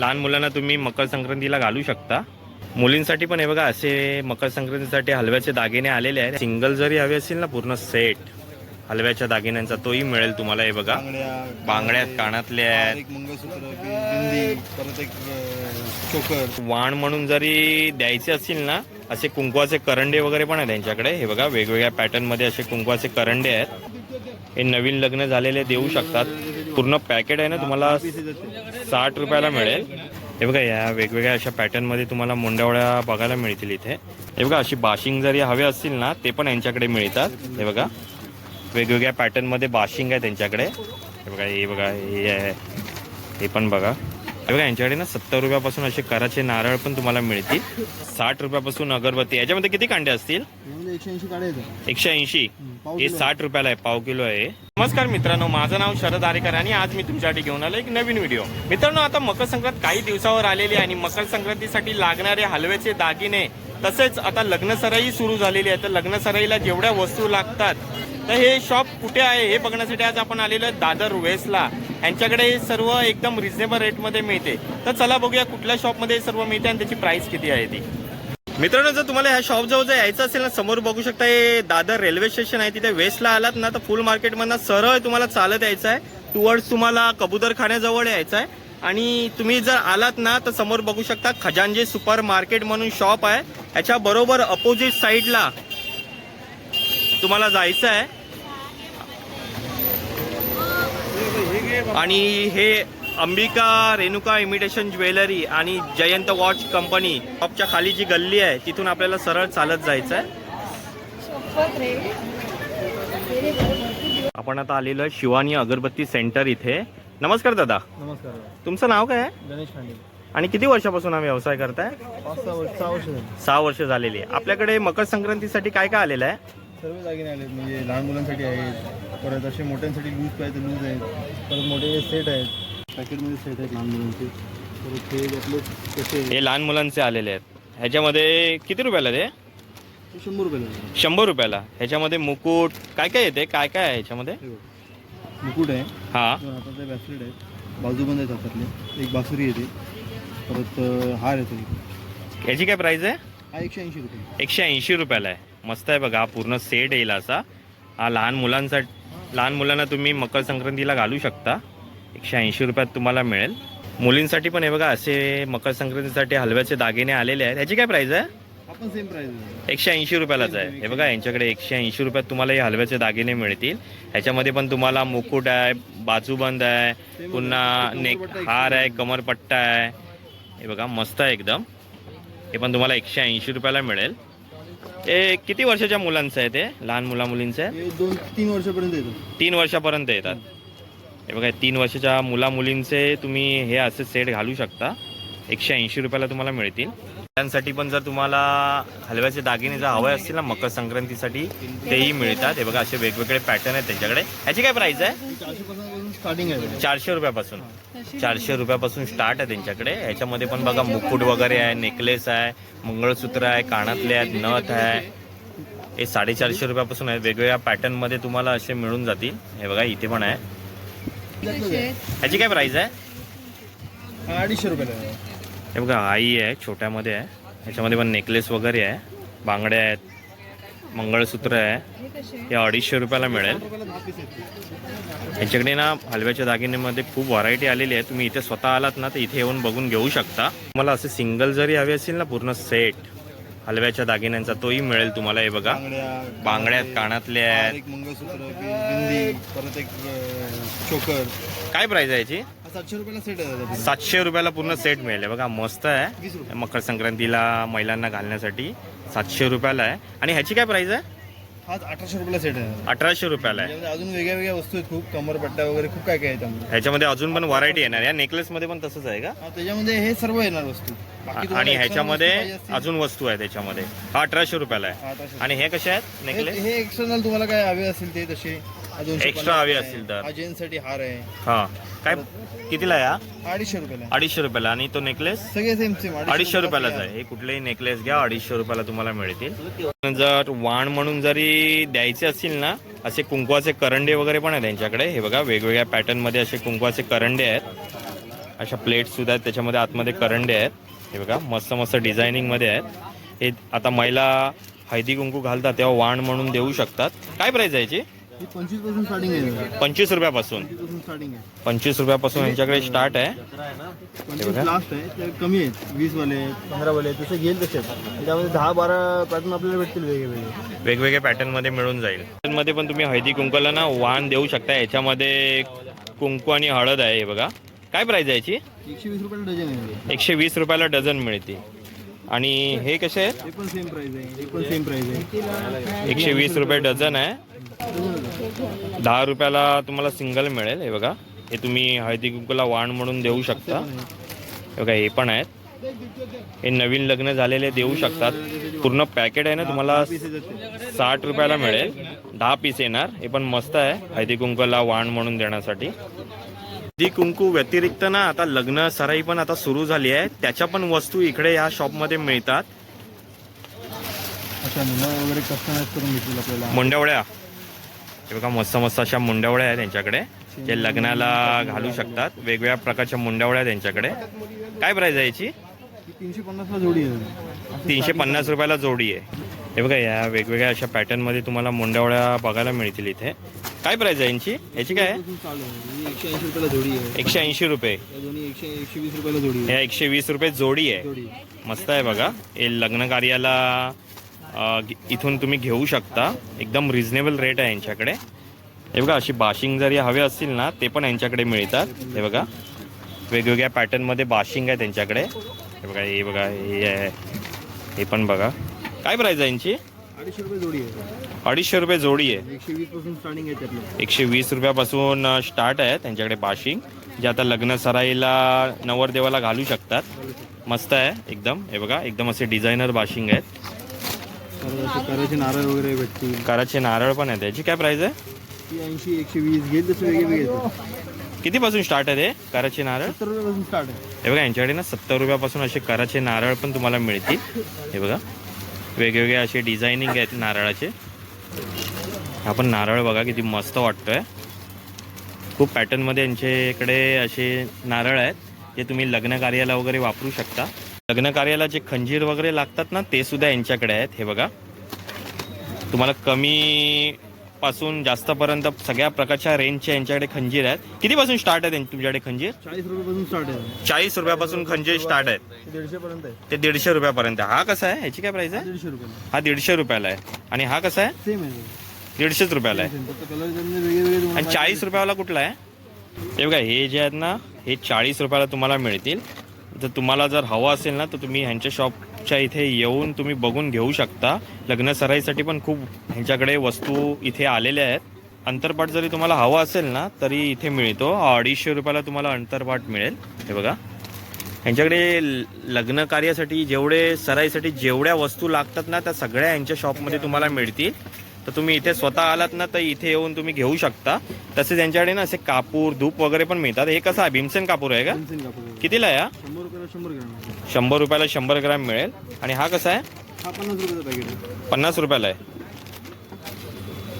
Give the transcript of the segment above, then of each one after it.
लहान मुलांना तुम्ही मकर संक्रांतीला घालू शकता. मुलींसाठी पण हे बघा असे मकर संक्रांतीसाठी हलव्याचे दागिने आलेले आहेत. सिंगल जरी हवे असतील ना पूर्ण सेट हलव्याच्या दागिन्यांचा तोही मिळेल तुम्हाला हे बघा. बांगड्या बांगड्या आहेत. वाण म्हणून जरी द्यायचे असतील ना असे कुंकवाचे करंडे वगैरे पण आहेत त्यांच्याकडे. हे बघा वेगवेगळ्या पॅटर्नमध्ये असे कुंकवाचे करंडे आहेत. हे नवीन लग्न झालेले देऊ शकतात. पूर्ण पॅकेट आहे ना तुम्हाला. साठ रुपयाला मिळेल. हे बघा या वेगवेगळ्या अशा पॅटर्नमध्ये तुम्हाला मुंड्यावळ्या बघायला मिळतील इथे. हे बघा अशी बाशिंग जरी हवे असतील ना ते पण यांच्याकडे मिळतात. हे बघा वेगवेगळ्या पॅटर्नमध्ये बाशिंग आहे त्यांच्याकडे. हे बघा हे बघा हे आहे. हे पण बघा. हे बघा यांच्याकडे ना सत्तर रुपयापासून असे कराचे नारळ पण तुम्हाला मिळतील. साठ रुपयापासून अगरबत्ती. याच्यामध्ये किती कांडे असतील? एकशे ऐंशी एकशे ऐंशी. हे. साठ रुपयाला आहे पाव किलो आहे. नमस्कार मित्रांनो माझं नाव शरद आरेकर आणि आज मी तुमच्यासाठी घेऊन आलो एक नवीन व्हिडिओ मित्रांनो आता मकर संक्रांत काही दिवसावर आलेली आहे आणि मकर संक्रांतीसाठी लागणारे हलव्याचे दागिने तसेच आता लग्न सराई सुरू झालेली आहे. तर लग्न सराईला जेवढ्या वस्तू लागतात तर हे शॉप कुठे आहे हे बघण्यासाठी आज आपण आलेलो आहे दादर वेस्टला. यांच्याकडे हे सर्व एकदम रिझनेबल रेटमध्ये मिळते. तर चला बघूया कुठल्या शॉपमध्ये हे सर्व मिळते आणि त्याची प्राइस किती आहे ती. मित्रांनो जर तुम्हाला ह्या शॉप जवळ जर यायचं असेल ना समोर बघू शकता हे दादर रेल्वे स्टेशन आहे. तिथे वेस्टला आलात ना तर फुल मार्केटमधनं सरळ तुम्हाला चालत यायचं आहे. टुवर्ड्स तुम्हाला कबुतरखान्याजवळ यायचं आहे. आणि तुम्ही जर आलात ना तर समोर बघू शकता खजांजे सुपर मार्केट म्हणून शॉप आहे. याच्या बरोबर अपोजिट साईडला तुम्हाला जायचं आहे. आणि हे अंबिका रेणुका इमिटेशन ज्वेलरी आणि जयंत वॉच कंपनी शॉपच्या खाली जी गल्ली आहे तिथून आपल्याला सरळ चालत जायचं आहे आपण आता आलेलो आहे शिवानी अगरबत्ती सेंटर इथे. नमस्कार दादा. नमस्कार तुमचं नाव काय आहे? गणेश खांडे. आणि किती वर्षापासून हा व्यवसाय करताय? सहा वर्ष झालेली आहे. आपल्याकडे मकर संक्रांतीसाठी काय काय आलेलं आहे? सर्व दागिने आले म्हणजे लहान मुलांसाठी आहेत परत असे मोठ्यांसाठी लूज पाहिजे लूज आहेत परत मोठे सेट आहेत. पॅकेटमध्ये सेट आहेत लहान मुलांचे. परत हे आपले कसे हे लहान मुलांचे आलेले आहेत. ह्याच्यामध्ये किती रुपयाला ते? ते शंभर रुपयाला आहे. शंभर रुपयाला. ह्याच्यामध्ये मुकुट काय काय येते काय काय आहे ह्याच्यामध्ये? हे बघ. मुकुट आहे. हा. दोन हाताचे ब्रेसलेट आहेत. बाजूबंद आहेत हातातले. एक बासुरी येते परत अं, हार येतो एक. ह्याची काय प्राइस आहे? हा एकशे ऐंशी रुपये. एकशे ऐंशी रुपयाला आहे. मस्त आहे बघा हा पूर्ण सेट येईल असा. हा लहान मुलांसाठी लहान मुलांना तुम्ही मकर संक्रांतीला घालू शकता. एकशे ऐंशी रुपयात तुम्हाला मिळेल. मुलींसाठी पण हे बघा असे मकर संक्रांतीसाठी हलव्याचे दागिने आलेले आहेत. ह्याची काय प्राइस आहे? सेम एकशे ऐंशी रुपयालाच आहे. हे बघा यांच्याकडे एकशे ऐंशी रुपयात तुम्हाला हे हलव्याचे दागिने मिळतील. ह्याच्यामध्ये पण तुम्हाला मुकुट आहे बाजूबंद आहे पुन्हा नेक हार आहे कमरपट्टा आहे. हे बघा मस्त आहे एकदम. हे पण तुम्हाला एकशे ऐंशी रुपयाला मिळेल. हे किती वर्षाच्या मुलांचं आहे ते? लहान मुला मुलींचं आहे? हे दोन तीन वर्षापर्यंत येतो. तीन वर्षापर्यंत येतात. हे बघा तीन वर्षाच्या मुला मुलींचे तुम्ही हे असे सेट घालू शकता. एकशे ऐंशी रुपयाला तुम्हाला मिळतील. त्यांसाठी पण जर तुम्हाला हलव्याचे दागिने जर हवे असतील ना मकर संक्रांतीसाठी तेही मिळतात. हे बघा असे वेगवेगळे पॅटर्न आहेत त्यांच्याकडे. ह्याची काय प्राइस आहे? चारशे स्टार्टिंग आहे चारशे रुपयापासून. चारशे रुपयापासून स्टार्ट आहे त्यांच्याकडे. ह्याच्यामध्ये पण बघा मुकुट वगैरे आहे नेकलेस आहे मंगळसूत्र आहे कानातले आहेत नथ आहे. हे साडेचारशे रुपयापासून आहे. वेगवेगळ्या पॅटर्नमध्ये तुम्हाला असे मिळून जातील. हे बघा इथे पण आहे. ह्याची काय प्राइस आहे? अडीचशे रुपयाला आहे. हे बघा आई आहे छोट्यामध्ये आहे. ह्याच्यामध्ये पण नेकलेस वगैरे आहे. बांगड्या आहेत. मंगळसूत्र आहे. हे अडीचशे रुपयाला मिळेल. रुपयाला दहा पीस आहेत यांच्याकडे ना हलव्याच्या दागिन्यामध्ये खूप व्हरायटी आलेली आहे. तुम्ही इथे स्वतः आलात ना तर इथे येऊन बघून घेऊ शकता. मला असे सिंगल जरी हवे असतील ना पूर्ण सेट हलव्याच्या दागिन्यांचा तोही मिळेल तुम्हाला हे बघा. बांगड्या बांगड्या आहेत कानातले आहेत. एक मंगळसूत्र बिंदी परत एक चोकर. काय प्राइस आहे याची? सातशे रुपयाला सेट आहे. सातशे रुपयाला पूर्ण सेट मिळेल. बघा मस्त आहे. मकर संक्रांतीला महिलांना घालण्यासाठी सातशे रुपयाला आहे. आणि ह्याची काय प्राइस आहे? अठराशे रुपयाला सेट आहे. अठराशे रुपयाला आहे. अजून वेगळ्या वेगळ्या वस्तू आहेत खूप. कमरपट्टा वगैरे खूप काय काय आहे त्यामध्ये. ह्याच्यामध्ये अजून पण व्हरायटी येणार. या नेकलेसमध्ये पण तसंच आहे का? हा, त्याच्यामध्ये हे सर्व येणार वस्तू. बाकी तुम्हाला आणि extra ह्याच्यामध्ये वस्तू पाहिजे असतील, अजून वस्तू आहे त्याच्यामध्ये. हा अठराशे रुपयाला आहे. हा. आणि हे कसे आहेत? नेकलेस हे एक्सटर्नल तुम्हाला काय हवे असतील ते तसे. दोनशे पन्नास हवे आहे. असतील तर. हा जेंट्ससाठी हार आहे. हा. काय कितीला आहे हा? हा अडीचशे रुपयाला आहे. अडीचशे रुपयाला. आणि तो नेकलेस सगळे सेम सेम अडीचशे रुपयालाच आहे. हे कुठलेही नेकलेस घ्या. अडीचशे रुपयाला तुम्हाला मिळतील. जर वाण म्हणून जरी द्यायचे असतील ना असे कुंकवाचे करंडे वगैरे पण आहेत त्यांच्याकडे. हे बघा वेगवेगळ्या पॅटर्नमध्ये असे कुंकवाचे करंडे आहेत. अशा प्लेट्स सुद्धा आहेत त्याच्यामध्ये आतमध्ये करंडे आहेत. हे बघा मस्त मस्त डिझायनिंगमध्ये आहेत. हे आता महिला हळदी कुंकू घालतात तेव्हा वाण म्हणून देऊ शकतात. काय प्राईस आहे याची? ही पंचवीसपासून स्टार्टिंग आहे. पंचवीस रुपयापासून. पंचवीसपासून स्टार्टिंग आहे. पंचवीस रुपयापासून यांच्याकडे स्टार्ट आहे. पंचवीस लास्ट आहे. ते कमी आहेत. वीस वाले पंधरा वाले तसे घेईल तसे. आहेत. त्यामध्ये दहा बारा पॅटर्न आपल्याला भेटतील वेगवेगळे. वेगवेगळ्या पॅटर्नमध्ये मिळून जाईल. मध्ये पण तुम्ही हळदी कुंकूला ना वाण देऊ शकता. याच्यामध्ये कुंकू आणि हळद आहे हे बघा. काय प्राईस आहे याची? एकशे वीस रुपयाला डझन आहे. एकशे वीस रुपयाला डझन मिळते आणि हे कसे आहेत? हे पण सेम प्राइस आहे. हे पण सेम प्राइस आहे. एकशे वीस रुपये डझन आहे. दहा रुपयाला तुम्हाला सिंगल मिळेल हे बघा. हे तुम्ही हळदी कुंकूला वाण म्हणून देऊ शकता. हे बघा हे पण आहेत. हे नवीन लग्न झालेले देऊ शकतात. पूर्ण पॅकेट आहे ना तुम्हाला साठ रुपयाला मिळेल. दहा पीस येणार. हे पण मस्त आहे हळदी कुंकूला वाण म्हणून देण्यासाठी. हळदी कुंकू व्यतिरिक्त ना आता लग्न सराई पण आता सुरू झाली आहे. त्याच्या पण वस्तू इकडे या शॉपमध्ये मिळतात. अच्छा हे बघा मस्त मस्त अशा मुंड्यावळ्या आहेत त्यांच्याकडे. जे लग्नाला घालू शकतात. वेगवेगळ्या प्रकारच्या मुंड्यावळ्या आहेत त्यांच्याकडे. काय प्राइस आहे याची? तीनशे पन्नासला जोडी आहे. तीनशे पन्नास रुपयाला जोडी आहे. हे बघा या वेगवेगळ्या अशा पॅटर्नमध्ये तुम्हाला मुंड्यावळ्या बघायला मिळतील इथे. काय प्राइस आहे यांची? याची काय? आहे एकशे ऐंशी रुपये या एकशे वीस रुपये जोडी आहे. मस्त आहे बघा. हे लग्न कार्याला इथून तुम्ही घेऊ शकता. एकदम रिझनेबल रेट आहे यांच्याकडे. हे बघा अशी बाशिंग जरी हवे असतील ना ते पण यांच्याकडे मिळतात. हे बघा. वेगवेगळ्या पॅटर्नमध्ये बाशिंग आहे त्यांच्याकडे. हे बघा हे बघा हे आहे. हे पण बघा. काय प्राईज आहे यांची? अडीचशे रुपये जोडी आहे. अडीचशे रुपये जोडी आहे. एकशे वीसपासून स्टार्टिंग आहे एकशे वीस रुपयापासून स्टार्ट आहे त्यांच्याकडे बाशिंग जे आता लग्न सराईला नवरदेवाला घालू शकतात. मस्त आहे एकदम. हे बघा एकदम असे डिझायनर बाशिंग आहेत. कराचे नारळ वगैरे भेटतील. कराचे नारळ पण आहेत याची काय प्राइस आहे? ती ऐंशी एकशे वीस घेईल तसे वेगळे कितीपासून स्टार्ट आहे ते कराचे नारळ? सत्तर रुपयापासून स्टार्ट आहे. हे बघा यांच्याकडे ना सत्तर रुपयापासून असे कराचे नारळ पण तुम्हाला मिळतील. हे बघा वेगवेगळे असे डिझायनिंग आहेत नारळाचे. हा पण नारळ बघा किती मस्त वाटतोय. खूप पॅटर्नमध्ये यांच्याकडे असे नारळ आहेत जे तुम्ही लग्न कार्याला वगैरे वापरू शकता. लग्न कार्याला जे खंजीर वगैरे लागतात ना ते सुद्धा यांच्याकडे आहेत. हे बघा. तुम्हाला कमी पासून जास्तपर्यंत सगळ्या प्रकारच्या रेंजचे यांच्याकडे खंजीर आहेत. कितीपासून स्टार्ट आहे त्यांच्या- तुमच्याकडे खंजीर? चाळीस रुपयापासून स्टार्ट आहे. चाळीस रुपयापासून खंजीर स्टार्ट आहेत. ते दीडशे पर्यंत ते दीडशे रुपयापर्यंत हा कसा आहे? ह्याची काय प्राइस आहे? दीडशे रुपये हा दीडशे रुपयाला आहे. आणि हा कसा आहे? सेम आहे. दीडशेच रुपयाला आहे. आणि चाळीस रुपयाला कुठला आहे? हे बघा हे जे आहेत ना हे चाळीस रुपयाला तुम्हाला मिळतील. जर तुम्हाला जर हवं असेल ना तर तुम्ही ह्यांच्या शॉपच्या इथे येऊन तुम्ही बघून घेऊ शकता. लग्न सराईसाठी पण खूप ह्यांच्याकडे वस्तू इथे आलेल्या आहेत. अंतरपाट जरी तुम्हाला हवा असेल ना तरी इथे मिळतो. अडीचशे रुपयाला तुम्हाला अंतरपाट मिळेल. हे बघा. ह्यांच्याकडे ल- लग्न कार्यासाठी जेवढे सराईसाठी जेवढ्या वस्तू लागतात ना त्या सगळ्या ह्यांच्या शॉपमध्ये तुम्हाला मिळतील. तर तुम्ही इथे स्वतः आलात ना तर इथे येऊन तुम्ही घेऊ शकता. तसेच यांच्याकडे ना असे कापूर धूप वगैरे पण मिळतात. हे कसं आहे? भीमसेन कापूर आहे का. कितीला आहे हा? शंभर रुपयाला शंभर ग्राम आहे. शंभर रुपयाला शंभर ग्रॅम मिळेल. आणि हा कसा आहे? हा पन्नास रुपयाचा पॅकेट आहे. पन्नास रुपयाला आहे.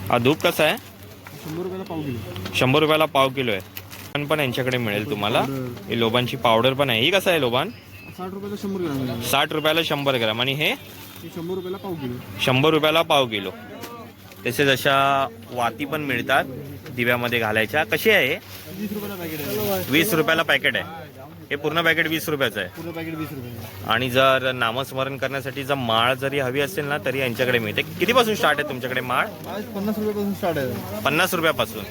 हा धूप कसा आहे? शंभर रुपयाला पाव किलो. शंभर रुपयाला पाव किलो आहे. पण पण यांच्याकडे मिळेल तुम्हाला. हे लोबांची पावडर पण आहे. ही कसं आहे लोबान? साठ रुपयाला शंभर ग्राम आहे. साठ रुपयाला शंभर ग्रॅम. आणि हे? हे शंभर रुपयाला पाव किलो. शंभर रुपयाला पाव किलो. तसेच अशा वाती पण मिळतात दिव्यामध्ये घालायच्या. कशी आहे? वीस रुपयाला पॅकेट आहे. हे पूर्ण पॅकेट वीस रुपयाचं आहे. आणि जर नामस्मरण करण्यासाठी जर माळ जरी हवी असेल ना तरी यांच्याकडे मिळते. कितीपासून स्टार्ट आहे तुमच्याकडे माळ? पन्नास रुपयापासून स्टार्ट आहे. पन्नास रुपयापासून.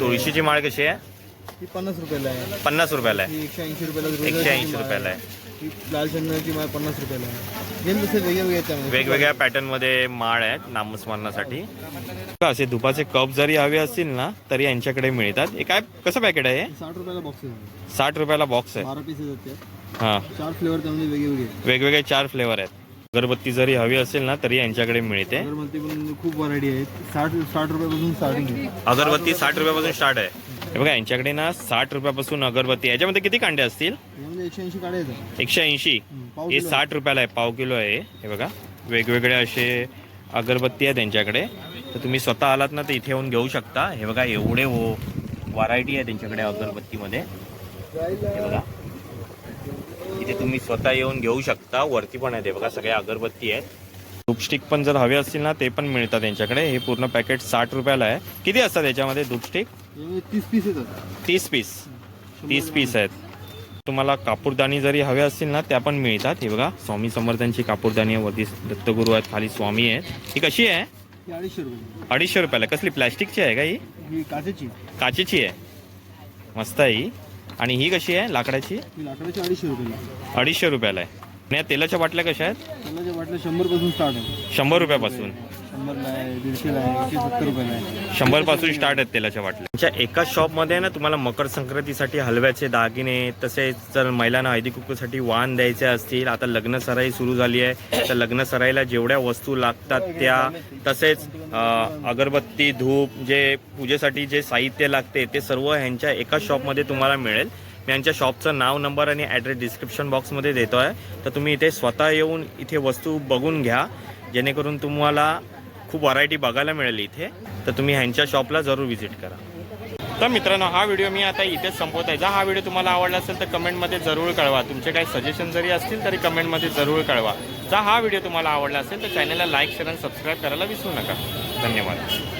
तुळशीची माळ कशी आहे? पन्नास रुपयाला आहे. पन्नास रुपयाला आहे. एकशे ऐंशी रुपयाला एकशे. ऐंशी रुपयाला आहे. ही लाल चंदनाची माळ पन्नास रुपयाला आहे. घेईल तसे वेगळे आहेत त्यामध्ये. वेगवेगळ्या पॅटर्नमध्ये माळ आहेत नामस्मरणासाठी. असे धुपाचे कप जरी हवे असतील ना तरी यांच्याकडे मिळतात. हे काय कसं पॅकेट आहे हे? साठ रुपयाला बॉक्स आहे. साठ रुपयाला बॉक्स आहे. बारा त्यात हां. चार फ्लेवर त्यामध्ये वेगळे वेगळे आहेत. वेगवेगळे चार फ्लेवर आहेत. अगरबत्ती जरी हवी असेल ना तरी यांच्याकडे मिळते. अगरबत्ती पण खूप व्हरायटी आहेत. साठ साठ रुपयापासून स्टार्टिंग आहे. अगरबत्ती साठ रुपयापासून स्टार्ट आहे. हे बघा यांच्याकडे ना साठ रुपयापासून अगरबत्ती. याच्यामध्ये किती कांडे असतील? एकशे ऐंशी काढे आहेत. एकशे ऐंशी? हम्म, पाव हे साठ रुपयाला आहे पाव किलो आहे. हे बघा वेगवेगळे असे अगरबत्ती आहे त्यांच्याकडे तर तुम्ही स्वतः आलात ना तर इथे येऊन घेऊ शकता. हे बघा एवढे हो व्हरायटी आहे त्यांच्याकडे अगरबत्तीमध्ये. हे बघा. इथे तुम्ही स्वतः येऊन घेऊ शकता. वरती पण आहे ते बघा सगळ्या अगरबत्ती आहेत. धूपस्टिक पण जर हवे असतील ना ते पण मिळतात त्यांच्याकडे हे पूर्ण पॅकेट साठ रुपयाला आहे. किती असतात त्याच्यामध्ये धूपस्टिक हे तीस पीस तीस पीस. तीस पीस आहेत. तुम्हाला कापूरदानी जरी हवे असतील ना त्या पण मिळतात. हे बघा स्वामी समर्थांची कापूरदानी आहे. वरती दत्तगुरू आहेत खाली स्वामी आहेत. ही कशी आहे? अडीचशे रुपये अडीचशे रुपयाला. कसली? प्लॅस्टिकची आहे का ही? काचेची. काचेची आहे. मस्त आहे ही. आणि ही कशी आहे? लाकडाची? ही लाकडाची अडीचशे रुपये अडीचशे रुपयाला आहे. आणि या तेलाच्या बाटल्या कशा आहेत? तेलाच्या बाटल्या शंभरपासून स्टार्ट आहे. शंभर रुपयापासून. शंभरला आहे दीडशेला आहे एकशे सत्तर रुपयाला आहे. शंभरपासून स्टार्ट आहेत तेलाच्या बाटल्या. तुमच्या एकाच शॉपमध्ये ना तुम्हाला मकर संक्रांतीसाठी हलव्याचे दागिने तसेच जर महिलांना हळदी कुंकूसाठी वाण द्यायचे असतील आता लग्न सराई सुरू झाली आहे. तर लग्न सराईला जेवढ्या वस्तू लागतात त्या तसेच अं, अगरबत्ती धूप जे पूजेसाठी जे साहित्य लागते ते सर्व ह्यांच्या एकाच शॉपमध्ये तुम्हाला मिळेल. मी यांच्या शॉपचं नाव नंबर आणि ॲड्रेस डिस्क्रिप्शन बॉक्समध्ये देतो आहे तर तुम्ही इथे स्वतः येऊन इथे वस्तू बघून घ्या. जेणेकरून तुम्हाला खूप व्हरायटी बघायला मिळेल इथे. तर तुम्ही ह्यांच्या शॉपला जरूर व्हिजिट करा. तर मित्रांनो हा व्हिडिओ मी आता इथेच संपवत आहे जर हा व्हिडिओ तुम्हाला आवडला असेल तर कमेंटमध्ये जरूर कळवा. तुमचे काही सजेशन जरी असतील तरी कमेंटमध्ये जरूर कळवा. जर हा व्हिडिओ तुम्हाला आवडला असेल तर चॅनलला लाईक शेअर आणि सबस्क्राईब करायला विसरू नका. धन्यवाद.